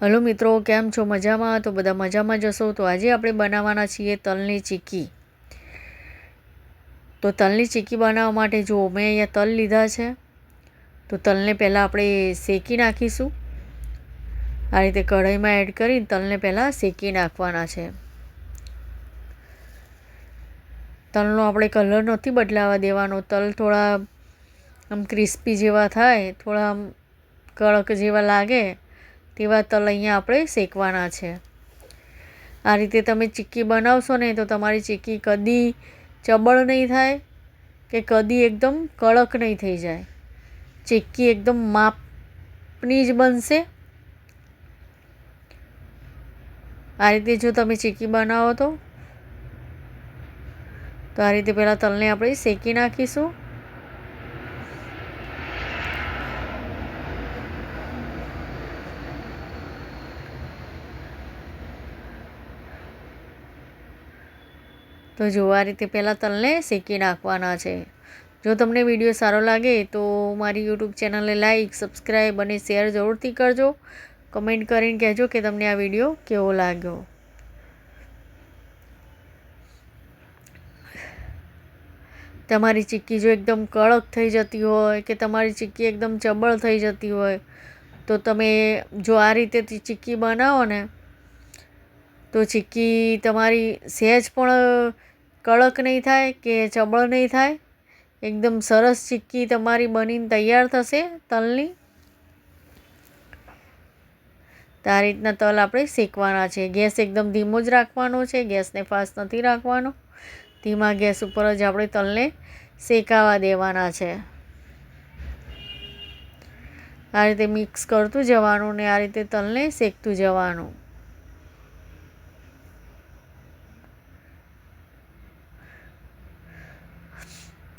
Hello મિત્રો, કેમ છો? મજામાં? તો બધા મજામાં જશો તો આજે આપણે બનાવવાના છીએ તલની ચીકી. તો તલની ચીકી બનાવવા માટે જો મેં અહીંયા તલ લીધા છે, તો તલને પહેલાં આપણે શેકી નાખીશું. આ રીતે કઢાઈમાં એડ કરી તલને પહેલાં શેકી નાખવાના છે. તલનો આપણે કલર નથી બદલાવા દેવાનો. તલ થોડા આમ ક્રિસ્પી જેવા થાય, થોડા આમ કડક જેવા લાગે તેવા તલ અહીંયા આપણે શેકવાના છે. આ રીતે તમે ચીક્કી બનાવશો ને તો તમારી ચીક્કી કદી ચબળ નહીં થાય કે કદી એકદમ કડક નહીં થઈ જાય. ચીક્કી એકદમ માપની જ બનશે. આ રીતે જો તમે ચીક્કી બનાવો તો તો આ રીતે પહેલાં તલને આપણે શેકી નાખીશું. તો જો આ રીતે પહેલાં તલને શેકી નાખવાના છે. જો તમને વીડિયો સારો લાગે તો મારી યુટ્યુબ ચેનલને લાઈક સબસ્ક્રાઈબ અને શેર જરૂરથી કરજો. કમેન્ટ કરીને કહેજો કે તમને આ વીડિયો કેવો લાગ્યો. તમારી ચીક્કી જો એકદમ કડક થઈ જતી હોય કે તમારી ચીક્કી એકદમ ચબળ થઈ જતી હોય, તો તમે જો આ રીતે ચીક્કી બનાવો ને, તો ચીક્કી તમારી સહેજ પણ કડક નહીં થાય કે ચબળ નહીં થાય? એકદમ સરસ ચીક્કી તમારી બનીને તૈયાર થશે તલની. આ રીતના તલ આપણે શેકવાના છે. ગેસ એકદમ ધીમો જ રાખવાનો છે. ગેસને ફાસ્ટ નથી રાખવાનો. ધીમા ગેસ ઉપર જ આપણે તલને શેકાવા દેવાના છે. આ રીતે મિક્સ કરતું જવાનું ને આ રીતે તલને શેકતું જવાનું.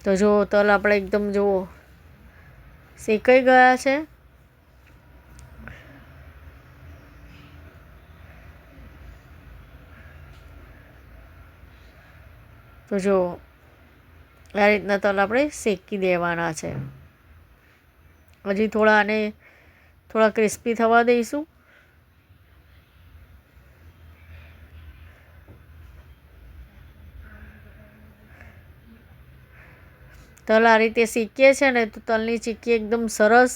તો જો તલ આપણે એકદમ જુઓ શેકાઈ ગયા છે. તો જો આ રીતના તલ આપણે શેકી દેવાના છે. હજી થોડા આને થોડા ક્રિસ્પી થવા દઈશું. તલ આ રીતે શીખીએ છે ને તો તલની ચીક્કી એકદમ સરસ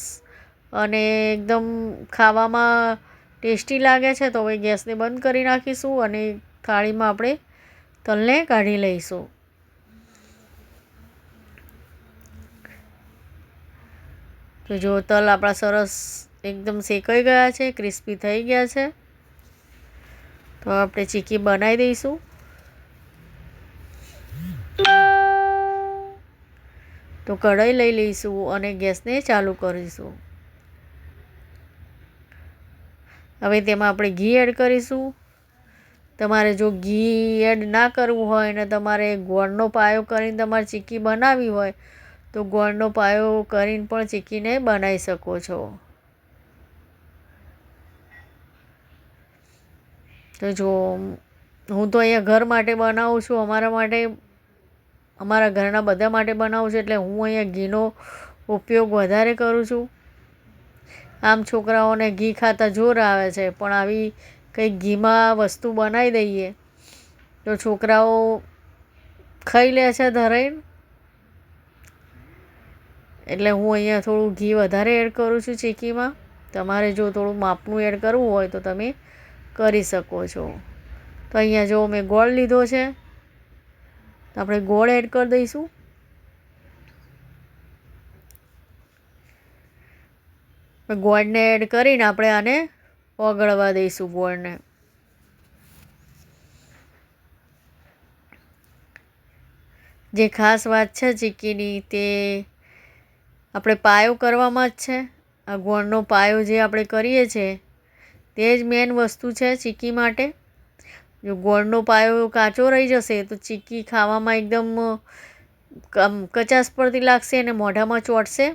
અને એકદમ ખાવામાં ટેસ્ટી લાગે છે. તો હવે ગેસને બંધ કરી નાખીશું અને થાળીમાં આપણે તલને કાઢી લઈશું. તો જો તલ આપણા સરસ એકદમ શેકાઈ ગયા છે, ક્રિસ્પી થઈ ગયા છે. તો આપણે ચીક્કી બનાવી દઈશું. તો કઢાઈ લઈ લઈશું અને ગેસને ચાલુ કરીશું. હવે તેમાં આપણે ઘી એડ કરીશું. તમારે જો ઘી એડ ના કરવું હોય ને તમારે ગોળનો પાયો કરીને તમારે ચીક્કી બનાવવી હોય, તો ગોળનો પાયો કરીને પણ ચીક્કીને બનાવી શકો છો. તો જો હું તો અહીંયા ઘર માટે બનાવું છું, અમારા માટે અમારા ઘરના બધા માટે બનાવું છું એટલે હું અહીંયા ઘીનો ઉપયોગ વધારે કરું છું. આમ છોકરાઓને ઘી ખાતા જોર આવે છે, પણ આવી કંઈક ઘીમાં વસ્તુ બનાવી દઈએ તો છોકરાઓ ખાઈ લે છે ધરાઈને. એટલે હું અહીંયા થોડું ઘી વધારે એડ કરું છું ચીકીમાં. તમારે જો થોડું માપનું એડ કરવું હોય તો તમે કરી શકો છો. તો અહીંયા જો મેં ગોળ લીધો છે તો આપણે ગોળ એડ કરી દઈશું. ગોળને એડ કરીને આપણે આને ઓગળવા દઈશું ગોળને. જે ખાસ વાત છે ચીકીની તે આપણે પાયો કરવામાં જ છે. આ ગોળનો પાયો જે આપણે કરીએ છીએ, તે જ મેન વસ્તુ છે ચીકી માટે. જો ગોળનો પાયો કાચો રહી જશે તો ચીક્કી ખાવામાં એકદમ કચાશ પડતી લાગશે અને મોઢામાં ચોંટશે.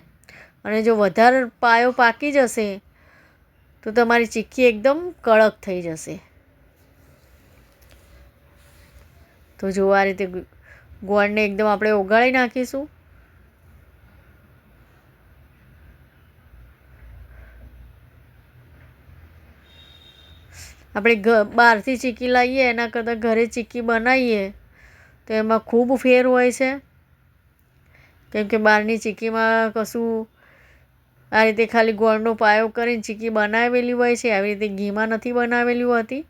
અને જો વધારે પાયો પાકી જશે તો તમારી ચીક્કી એકદમ કડક થઈ જશે. તો જો આ રીતે ગોળને એકદમ આપણે ઓગાળી નાખીશું. આપણે બહારથી ચીકી લાવીએ, એના કરતાં ઘરે ચીકી બનાવીએ, તો એમાં ખૂબ ફેર હોય છે. કેમ કે બહારની ચીક્કીમાં કશું આ રીતે ખાલી ગોળનો પાયો કરીને ચીકી બનાવેલી હોય છે, આવી રીતે ઘીમાં નથી બનાવેલી હોતી.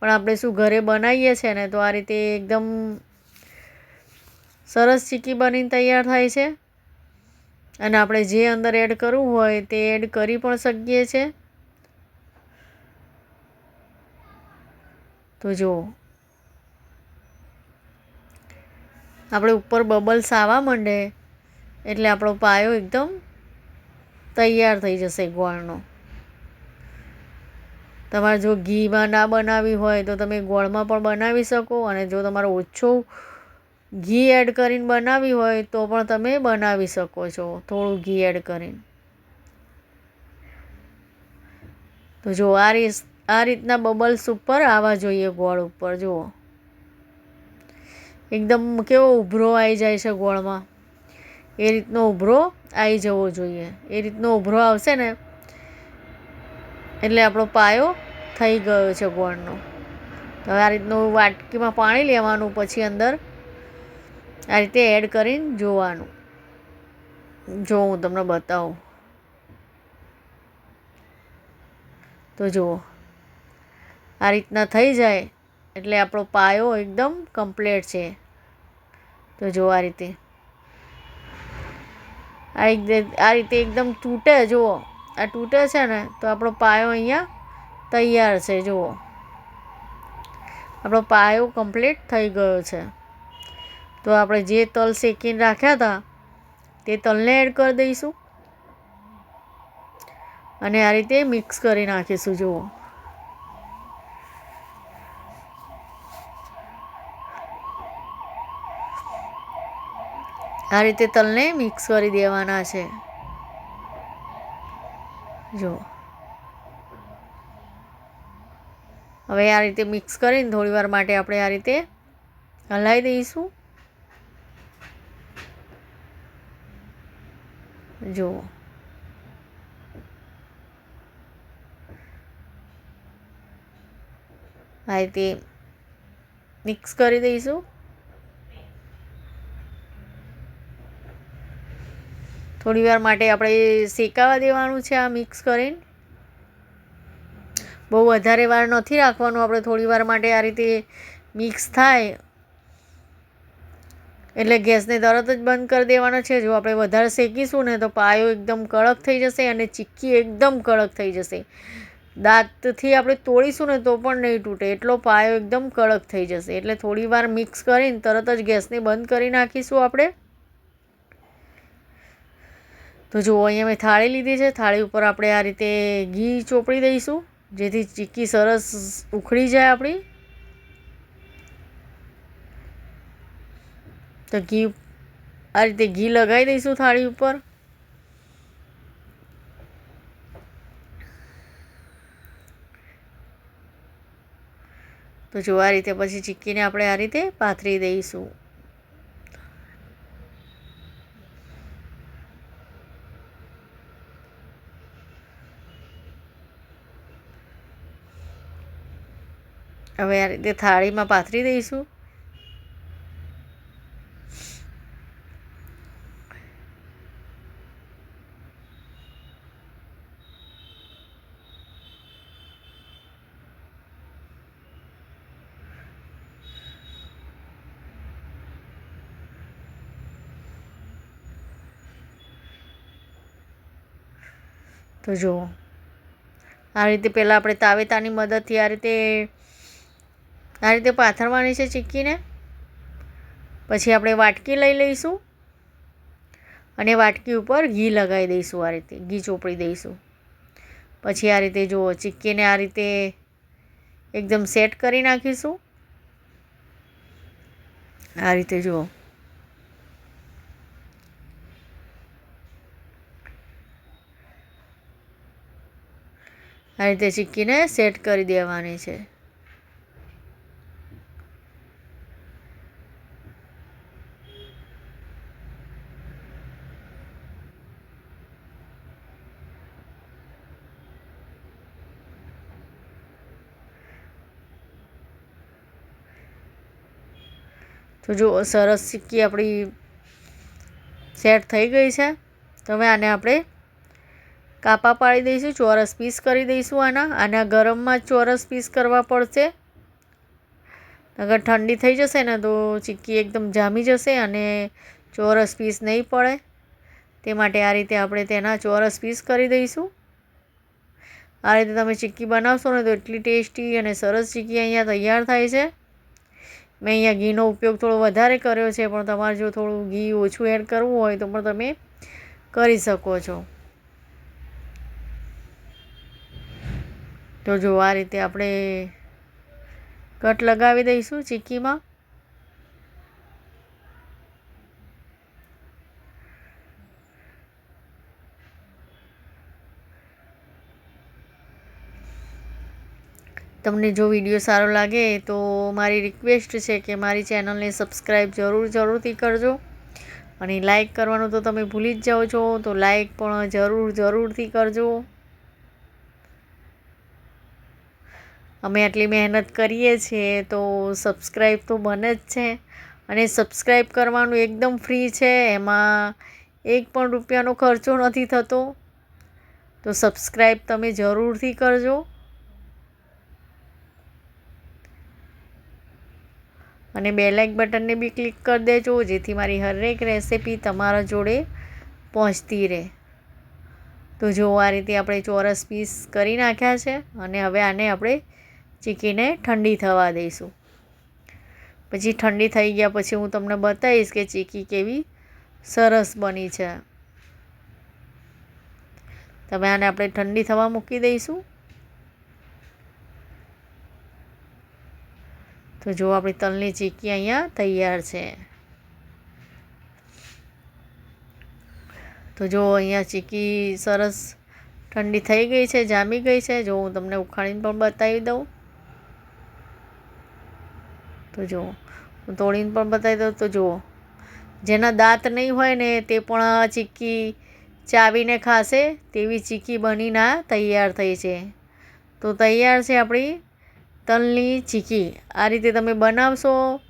પણ આપણે શું ઘરે બનાવીએ છીએ ને, તો આ રીતે એકદમ સરસ ચીકી બનીને તૈયાર થાય છે. અને આપણે જે અંદર એડ કરવું હોય તે એડ કરી પણ શકીએ છીએ તો જુઓ આપણે ઉપર બબલ્સ આવવા માંડે, એટલે આપણો પાયો એકદમ તૈયાર થઈ જશે ગોળનો. તમારે જો ઘીમાં ના બનાવી હોય તો તમે ગોળમાં પણ બનાવી શકો, અને જો તમારે ઓછો ઘી એડ કરીને બનાવી હોય તો પણ તમે બનાવી શકો છો, થોડું ઘી એડ કરીને. તો જો આ રીત આ રીતના બબલ્સ ઉપર આવવા જોઈએ ગોળ ઉપર, જુઓ. એકદમ કેવો ઉભરો આવી જાય છે ગોળમાં. એ રીતનો ઉભરો આવી જવો જોઈએ. એ રીતનો ઉભરો આવશે ને, એટલે આપણો પાયો થઈ ગયો છે ગોળનો. હવે આ રીતનું વાટકીમાં પાણી લેવાનું, પછી અંદર આ રીતે એડ કરીને જોવાનું. જો હું તમને બતાવું. તો જુઓ. આ રીતના થઈ જાય એટલે આપણો પાયો એકદમ કમ્પ્લીટ છે. તો જો આ રીતે. આ આ રીતે એકદમ તૂટે, જુઓ. આ તૂટે છે ને, તો આપણો પાયો અહીંયા તૈયાર છે, જુઓ. આપણો પાયો કમ્પ્લીટ થઈ ગયો છે. તો આપણે જે તલ શેકીને રાખ્યા હતા, તે તલને એડ કરી દઈશું. અને આ રીતે મિક્સ કરી નાખીશું, જુઓ. આ રીતે તલને મિક્સ કરી દેવાના છે. જો. હવે આ રીતે મિક્સ કરીને થોડી વાર માટે આપણે આ રીતે હલાવી દઈશું. જુઓ આ રીતે મિક્સ કરી દઈશું. થોડી વાર માટે આપણે શેકાવા દેવાનું છે આ મિક્સ કરીને. બહુ વધારે વાર નથી રાખવાનું, આપણે થોડી વાર માટે આ રીતે મિક્સ થાય. એટલે ગેસને તરત જ બંધ કરી દેવાનો છે. જો આપણે વધારે શેકીશું ને તો પાયો એકદમ કડક થઈ જશે અને ચીક્કી એકદમ કડક થઈ જશે. દાંતથી આપણે તોડીશું ને તો પણ નહીં તૂટે. એટલો પાયો એકદમ કડક થઈ જશે. એટલે થોડી વાર મિક્સ કરીને તરત જ ગેસને બંધ કરી નાખીશું આપણે. તો જુઓ અહીંયા મેં થાળી લીધી છે. થાળી ઉપર આપણે આ રીતે ઘી ચોપડી દઈશું, જેથી ચીક્કી સરસ ઉખડી જાય આપણી. તો ઘી, આ રીતે ઘી લગાવી દઈશું થાળી ઉપર. તો જો આ રીતે પછી ચીક્કીને આપણે આ રીતે પાથરી દઈશું. હવે આ રીતે થાળીમાં પાથરી દઈશું. તો જુઓ. આ રીતે પહેલાં આપણે તાવેતાની મદદથી આ રીતે આ રીતે પાથરવાની છે ચીક્કીને. પછી આપણે વાટકી લઈ લઈશું. અને વાટકી ઉપર ઘી લગાવી દઈશું આ રીતે. ઘી ચોપડી દઈશું. પછી આ રીતે જુઓ, ચીક્કીને આ રીતે એકદમ સેટ કરી નાખીશું. આ રીતે જુઓ. આ રીતે ચીક્કીને સેટ કરી દેવાની છે. તો જો સરસ ચીક્કી આપણી સેટ થઈ ગઈ છે, તો હવે આને આપણે કાપા પાડી દઈશું, ચોરસ પીસ કરી દઈશું આના. આના ગરમમાં ચોરસ પીસ કરવા પડશે. અગર ઠંડી થઈ જશે ને તો ચીક્કી એકદમ જામી જશે અને ચોરસ પીસ નહીં પડે. તે માટે આ રીતે આપણે તેના ચોરસ પીસ કરી દઈશું. આ રીતે તમે ચીક્કી બનાવશો ને તો એટલી ટેસ્ટી અને સરસ ચીક્કી અહીંયા તૈયાર થાય છે. મેં અહીંયા ઘીનો ઉપયોગ થોડો વધારે કર્યો છે, પણ તમારે જો થોડું ઘી ઓછું એડ કરવું હોય તો પણ તમે કરી શકો છો. તો જો આ રીતે આપણે કટ લગાવી દઈશું ચીક્કીમાં. તમને જો વીડિયો સારો લાગે તો મારી રિક્વેસ્ટ છે કે મારી ચેનલને સબસ્ક્રાઈબ જરૂર જરૂરથી કરજો. અને લાઈક કરવાનું તો તમે ભૂલી જ જાઓ છો, તો લાઈક પણ જરૂર જરૂરથી કરજો. અમે આટલી મહેનત કરીએ છીએ તો સબસ્ક્રાઈબ તો બને જ છે. અને સબસ્ક્રાઈબ કરવાનું એકદમ ફ્રી છે, એમાં એક પણ રૂપિયાનો ખર્ચો નથી થતો. તો સબસ્ક્રાઈબ તમે જરૂરથી કરજો. અને બે લાઇક બટનને બી ક્લિક કરી દેજો, જેથી મારી હરેક રેસિપી તમારા જોડે પહોંચતી રહે. તો જો આ રીતે આપણે ચોરસ પીસ કરી નાખ્યા છે અને હવે આને આપણે ચીકીને ઠંડી થવા દઈશું. પછી ઠંડી થઈ ગયા પછી હું તમને બતાવીશ કે ચીકી કેવી સરસ બની છે. તમે આને આપણે ઠંડી થવા મૂકી દઈશું. તો જો આપણી તલની ચીકી અહીંયા તૈયાર છે. તો જો અહીંયા ચીકી સરસ ઠંડી થઈ ગઈ છે, જામી ગઈ છે, જો હું તમને ઉખાડીને પણ બતાવી દઉં. તો જો, હું તોડીને પણ બતાવી દઉં, તો જુઓ જેના દાંત નહીં હોય ને તે પણ ચીક્કી ચાવીને ખાશે, તેવી ચીક્કી બનીને તૈયાર થઈ છે. તો તૈયાર છે આપણી તલની ચીકી. આ રીતે તમે બનાવશો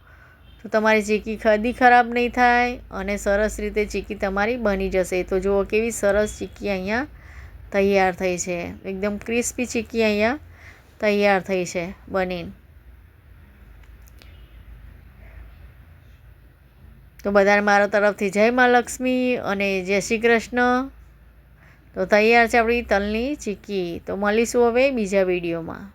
તો તમારી ચીકી કદી ખરાબ નહીં થાય અને સરસ રીતે ચીકી તમારી બની જશે. તો જુઓ કેવી સરસ ચીકી અહીંયા તૈયાર થઈ છે. એકદમ ક્રિસ્પી ચીકી અહીંયા તૈયાર થઈ છે બનીને. તો બધાને મારા તરફથી જય મા લક્ષ્મી અને જય શ્રી કૃષ્ણ. તો તૈયાર છે આપણી તલની ચીકી. તો મળીશું હવે બીજા વિડીયોમાં.